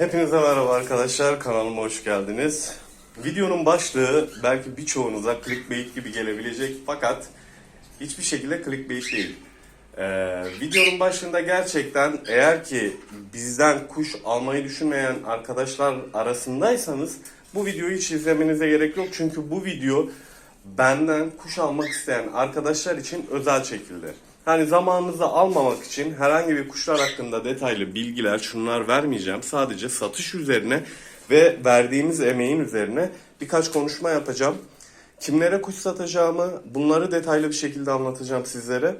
Hepinize merhaba arkadaşlar, kanalıma hoş geldiniz. Videonun başlığı belki birçoğunuza clickbait gibi gelebilecek fakat hiçbir şekilde clickbait değil. Ee, videonun başında gerçekten eğer ki bizden kuş almayı düşünmeyen arkadaşlar arasındaysanız bu videoyu hiç izlemenize gerek yok. Çünkü bu video benden kuş almak isteyen arkadaşlar için özel çekildi. Hani zamanınızı almamak için herhangi bir kuşlar hakkında detaylı bilgiler şunlar vermeyeceğim. Sadece satış üzerine ve verdiğimiz emeğin üzerine birkaç konuşma yapacağım. Kimlere kuş satacağımı bunları detaylı bir şekilde anlatacağım sizlere.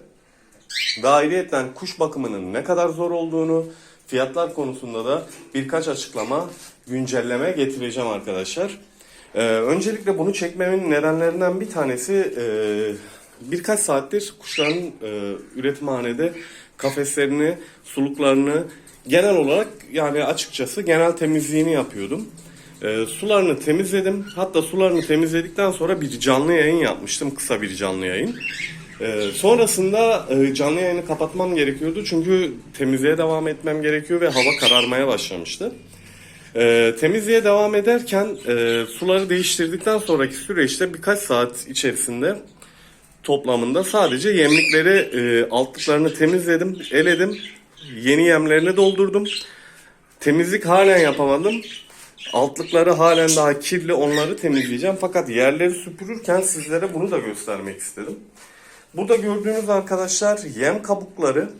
Ve ayrıyeten kuş bakımının ne kadar zor olduğunu, fiyatlar konusunda da birkaç açıklama, güncelleme getireceğim arkadaşlar. Ee, öncelikle bunu çekmemin nedenlerinden bir tanesi e, birkaç saattir kuşların e, üretimhanede kafeslerini, suluklarını genel olarak yani açıkçası genel temizliğini yapıyordum. E, sularını temizledim. Hatta sularını temizledikten sonra bir canlı yayın yapmıştım. Kısa bir canlı yayın. Ee, sonrasında e, canlı yayını kapatmam gerekiyordu çünkü temizliğe devam etmem gerekiyor ve hava kararmaya başlamıştı. Ee, temizliğe devam ederken e, suları değiştirdikten sonraki süreçte birkaç saat içerisinde toplamında sadece yemlikleri e, altlıklarını temizledim, eledim, yeni yemlerini doldurdum. Temizlik halen yapamadım. Altlıkları halen daha kirli onları temizleyeceğim. Fakat yerleri süpürürken sizlere bunu da göstermek istedim. Burada gördüğünüz arkadaşlar yem kabukları,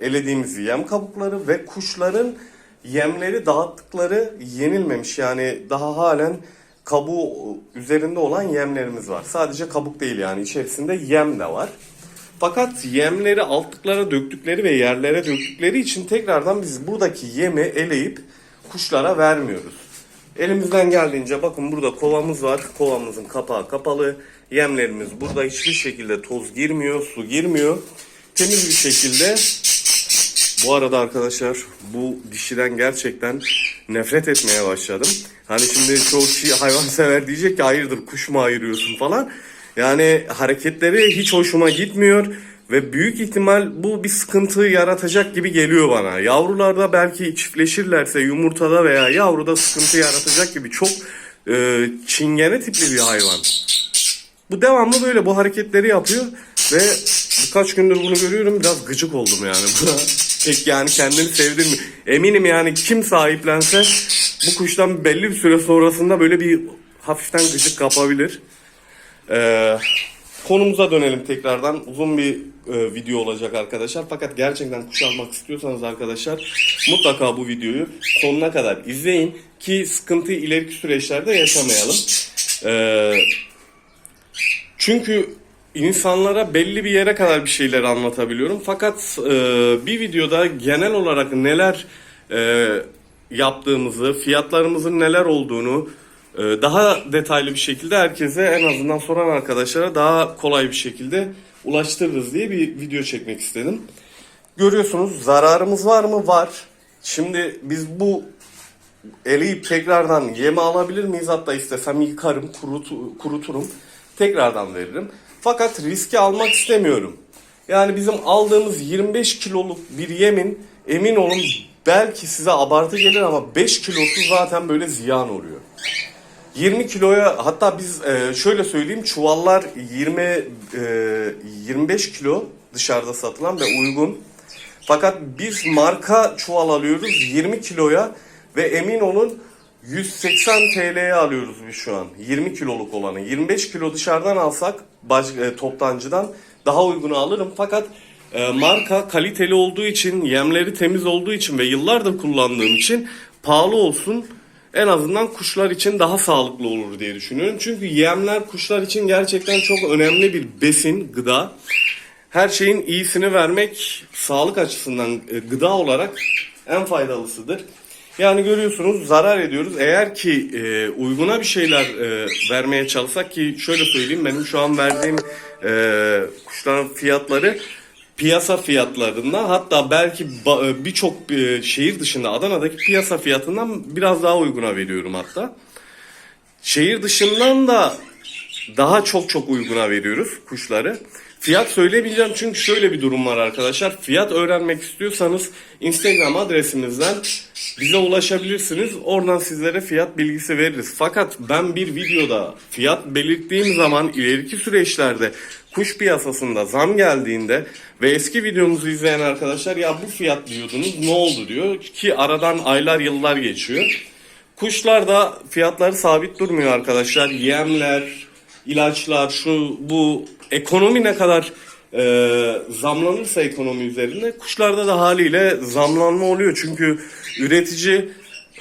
elediğimiz yem kabukları ve kuşların yemleri dağıttıkları yenilmemiş yani daha halen kabuğu üzerinde olan yemlerimiz var. Sadece kabuk değil yani içerisinde yem de var. Fakat yemleri altlıklara döktükleri ve yerlere döktükleri için tekrardan biz buradaki yemi eleyip kuşlara vermiyoruz. Elimizden geldiğince bakın burada kovamız var. Kovamızın kapağı kapalı. Yemlerimiz burada hiçbir şekilde toz girmiyor, su girmiyor. Temiz bir şekilde bu arada arkadaşlar bu dişiden gerçekten nefret etmeye başladım. Hani şimdi çoğu kişi hayvansever diyecek ki hayırdır kuş mu ayırıyorsun falan. Yani hareketleri hiç hoşuma gitmiyor ve büyük ihtimal bu bir sıkıntı yaratacak gibi geliyor bana. Yavrularda belki çiftleşirlerse yumurtada veya yavruda sıkıntı yaratacak gibi çok e, çingene tipli bir hayvan. Bu devamlı böyle bu hareketleri yapıyor ve birkaç gündür bunu görüyorum biraz gıcık oldum yani buna. Pek yani kendini sevdirmiyor. Eminim yani kim sahiplense bu kuştan belli bir süre sonrasında böyle bir hafiften gıcık kapabilir. Ee, konumuza dönelim tekrardan. Uzun bir e, video olacak arkadaşlar. Fakat gerçekten kuş almak istiyorsanız arkadaşlar mutlaka bu videoyu sonuna kadar izleyin ki sıkıntıyı ileriki süreçlerde yaşamayalım. Ee, çünkü insanlara belli bir yere kadar bir şeyler anlatabiliyorum. Fakat e, bir videoda genel olarak neler e, yaptığımızı, fiyatlarımızın neler olduğunu e, daha detaylı bir şekilde herkese en azından soran arkadaşlara daha kolay bir şekilde ulaştırırız diye bir video çekmek istedim. Görüyorsunuz zararımız var mı? Var. Şimdi biz bu eleyip tekrardan yeme alabilir miyiz? Hatta istesem yıkarım, kurutu, kuruturum. Tekrardan veririm. Fakat riski almak istemiyorum. Yani bizim aldığımız 25 kiloluk bir yemin emin olun belki size abartı gelir ama 5 kilosu zaten böyle ziyan oluyor. 20 kiloya hatta biz e, şöyle söyleyeyim çuvallar 20 e, 25 kilo dışarıda satılan ve uygun. Fakat biz marka çuval alıyoruz 20 kiloya ve emin olun 180 TL'ye alıyoruz biz şu an. 20 kiloluk olanı. 25 kilo dışarıdan alsak baş, e, toptancıdan daha uygunu alırım. Fakat e, marka kaliteli olduğu için, yemleri temiz olduğu için ve yıllardır kullandığım için pahalı olsun. En azından kuşlar için daha sağlıklı olur diye düşünüyorum. Çünkü yemler kuşlar için gerçekten çok önemli bir besin, gıda. Her şeyin iyisini vermek sağlık açısından e, gıda olarak en faydalısıdır. Yani görüyorsunuz zarar ediyoruz. Eğer ki e, uyguna bir şeyler e, vermeye çalışsak ki şöyle söyleyeyim benim şu an verdiğim e, kuşların fiyatları piyasa fiyatlarından hatta belki e, birçok e, şehir dışında Adana'daki piyasa fiyatından biraz daha uyguna veriyorum hatta. Şehir dışından da daha çok çok uyguna veriyoruz kuşları. fiyat söylemeyeceğim çünkü şöyle bir durum var arkadaşlar. Fiyat öğrenmek istiyorsanız Instagram adresimizden bize ulaşabilirsiniz. Oradan sizlere fiyat bilgisi veririz. Fakat ben bir videoda fiyat belirttiğim zaman ileriki süreçlerde kuş piyasasında zam geldiğinde ve eski videomuzu izleyen arkadaşlar ya bu fiyat diyordunuz ne oldu diyor ki aradan aylar yıllar geçiyor. Kuşlarda fiyatları sabit durmuyor arkadaşlar. Yemler, ilaçlar, şu bu ekonomi ne kadar e, zamlanırsa ekonomi üzerinde kuşlarda da haliyle zamlanma oluyor. Çünkü üretici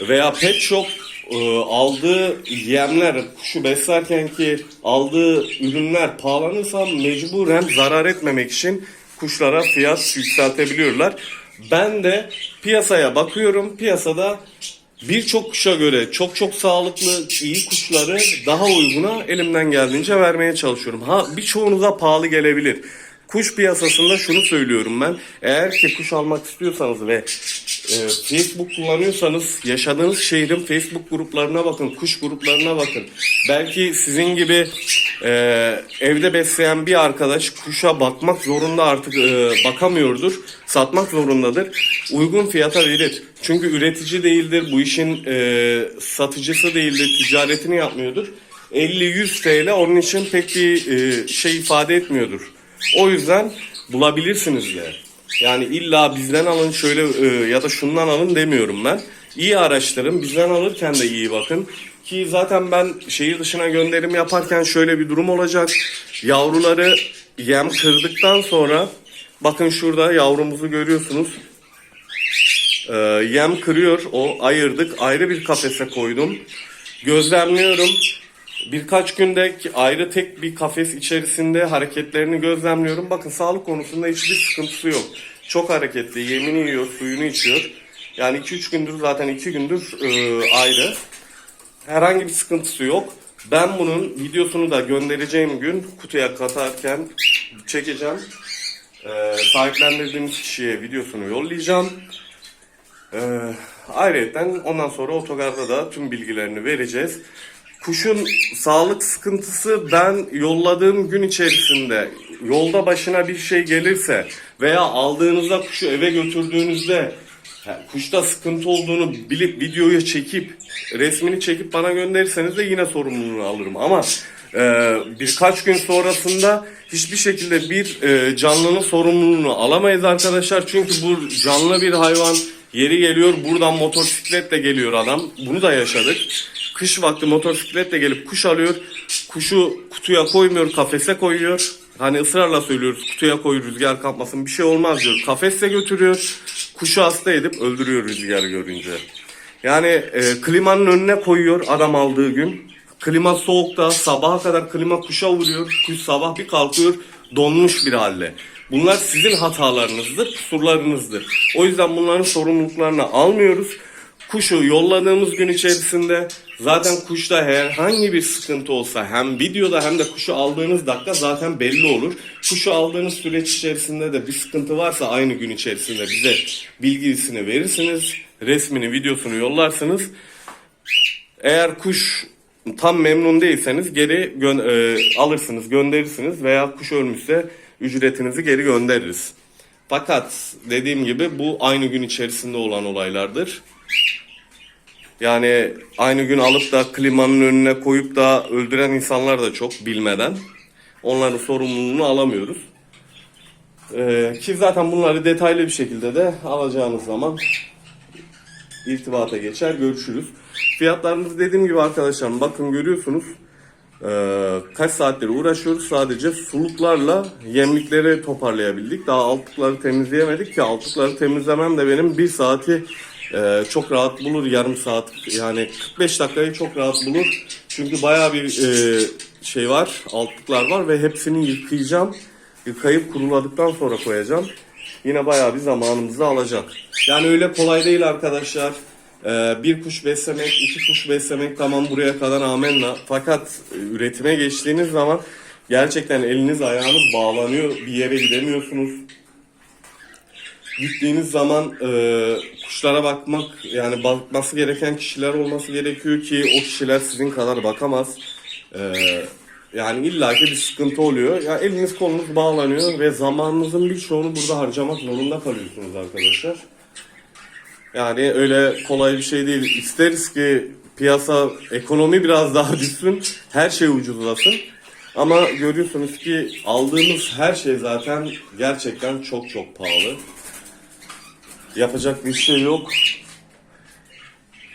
veya pet shop e, aldığı yemler, kuşu beslerken ki aldığı ürünler pahalanırsa mecburen zarar etmemek için kuşlara fiyat yükseltebiliyorlar. Ben de piyasaya bakıyorum. Piyasada birçok kuşa göre çok çok sağlıklı, iyi kuşları daha uyguna elimden geldiğince vermeye çalışıyorum. Ha birçoğunuza pahalı gelebilir. Kuş piyasasında şunu söylüyorum ben. Eğer ki kuş almak istiyorsanız ve e, Facebook kullanıyorsanız yaşadığınız şehrin Facebook gruplarına bakın, kuş gruplarına bakın. Belki sizin gibi e, evde besleyen bir arkadaş kuşa bakmak zorunda artık e, bakamıyordur. Satmak zorundadır. Uygun fiyata verir. Çünkü üretici değildir. Bu işin e, satıcısı değildir. Ticaretini yapmıyordur. 50-100 TL onun için pek bir e, şey ifade etmiyordur. O yüzden bulabilirsiniz de. Yani illa bizden alın şöyle e, ya da şundan alın demiyorum ben. İyi araştırın. Bizden alırken de iyi bakın. Ki zaten ben şehir dışına gönderim yaparken şöyle bir durum olacak. Yavruları yem kırdıktan sonra bakın şurada yavrumuzu görüyorsunuz. Ee, yem kırıyor. O ayırdık. Ayrı bir kafese koydum. Gözlemliyorum. Birkaç günde ayrı tek bir kafes içerisinde hareketlerini gözlemliyorum. Bakın sağlık konusunda hiçbir sıkıntısı yok. Çok hareketli, yemini yiyor, suyunu içiyor. Yani 2-3 gündür zaten 2 gündür e, ayrı. Herhangi bir sıkıntısı yok. Ben bunun videosunu da göndereceğim gün kutuya katarken çekeceğim. E, sahiplendirdiğimiz kişiye videosunu yollayacağım. Ee, ayrıca ondan sonra otogarda da tüm bilgilerini vereceğiz. Kuşun sağlık sıkıntısı ben yolladığım gün içerisinde yolda başına bir şey gelirse veya aldığınızda kuşu eve götürdüğünüzde kuşta sıkıntı olduğunu bilip videoya çekip resmini çekip bana gönderirseniz de yine sorumluluğunu alırım. Ama e, birkaç gün sonrasında hiçbir şekilde bir e, canlının sorumluluğunu alamayız arkadaşlar. Çünkü bu canlı bir hayvan Yeri geliyor buradan motosikletle geliyor adam. Bunu da yaşadık. Kış vakti motosikletle gelip kuş alıyor. Kuşu kutuya koymuyor, kafese koyuyor. Hani ısrarla söylüyoruz kutuya koy rüzgar kapmasın bir şey olmaz diyor. Kafese götürüyor. Kuşu hasta edip öldürüyor rüzgar görünce. Yani e, klimanın önüne koyuyor adam aldığı gün. Klima soğukta sabaha kadar klima kuşa vuruyor. Kuş sabah bir kalkıyor donmuş bir halde. Bunlar sizin hatalarınızdır, kusurlarınızdır. O yüzden bunların sorumluluklarını almıyoruz. Kuşu yolladığımız gün içerisinde zaten kuşta herhangi bir sıkıntı olsa hem videoda hem de kuşu aldığınız dakika zaten belli olur. Kuşu aldığınız süreç içerisinde de bir sıkıntı varsa aynı gün içerisinde bize bilgisini verirsiniz. Resmini, videosunu yollarsınız. Eğer kuş tam memnun değilseniz geri gö- e, alırsınız, gönderirsiniz veya kuş ölmüşse ücretinizi geri göndeririz. Fakat dediğim gibi bu aynı gün içerisinde olan olaylardır. Yani aynı gün alıp da klimanın önüne koyup da öldüren insanlar da çok bilmeden. Onların sorumluluğunu alamıyoruz. Ee, ki zaten bunları detaylı bir şekilde de alacağınız zaman irtibata geçer, görüşürüz. Fiyatlarımız dediğim gibi arkadaşlar bakın görüyorsunuz. Ee, kaç saattir uğraşıyoruz sadece suluklarla yemlikleri toparlayabildik. Daha altlıkları temizleyemedik ki altlıkları temizlemem de benim bir saati e, çok rahat bulur yarım saat yani 45 dakikayı çok rahat bulur. Çünkü baya bir e, şey var altlıklar var ve hepsini yıkayacağım. Yıkayıp kuruladıktan sonra koyacağım. Yine bayağı bir zamanımızı alacak. Yani öyle kolay değil arkadaşlar. Ee, bir kuş beslemek, iki kuş beslemek tamam buraya kadar amenna. Fakat üretime geçtiğiniz zaman gerçekten eliniz ayağınız bağlanıyor. Bir yere gidemiyorsunuz. Gittiğiniz zaman e, kuşlara bakmak yani bakması gereken kişiler olması gerekiyor ki o kişiler sizin kadar bakamaz. E, Yani illaki bir sıkıntı oluyor. Ya eliniz kolunuz bağlanıyor ve zamanınızın birçoğunu burada harcamak zorunda kalıyorsunuz arkadaşlar. Yani öyle kolay bir şey değil. İsteriz ki piyasa, ekonomi biraz daha düşsün, her şey ucuzlasın. Ama görüyorsunuz ki aldığımız her şey zaten gerçekten çok çok pahalı. Yapacak bir şey yok.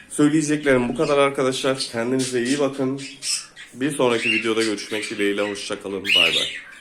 Söyleyeceklerim bu kadar arkadaşlar. Kendinize iyi bakın. Bir sonraki videoda görüşmek dileğiyle. Hoşçakalın. Bay bay.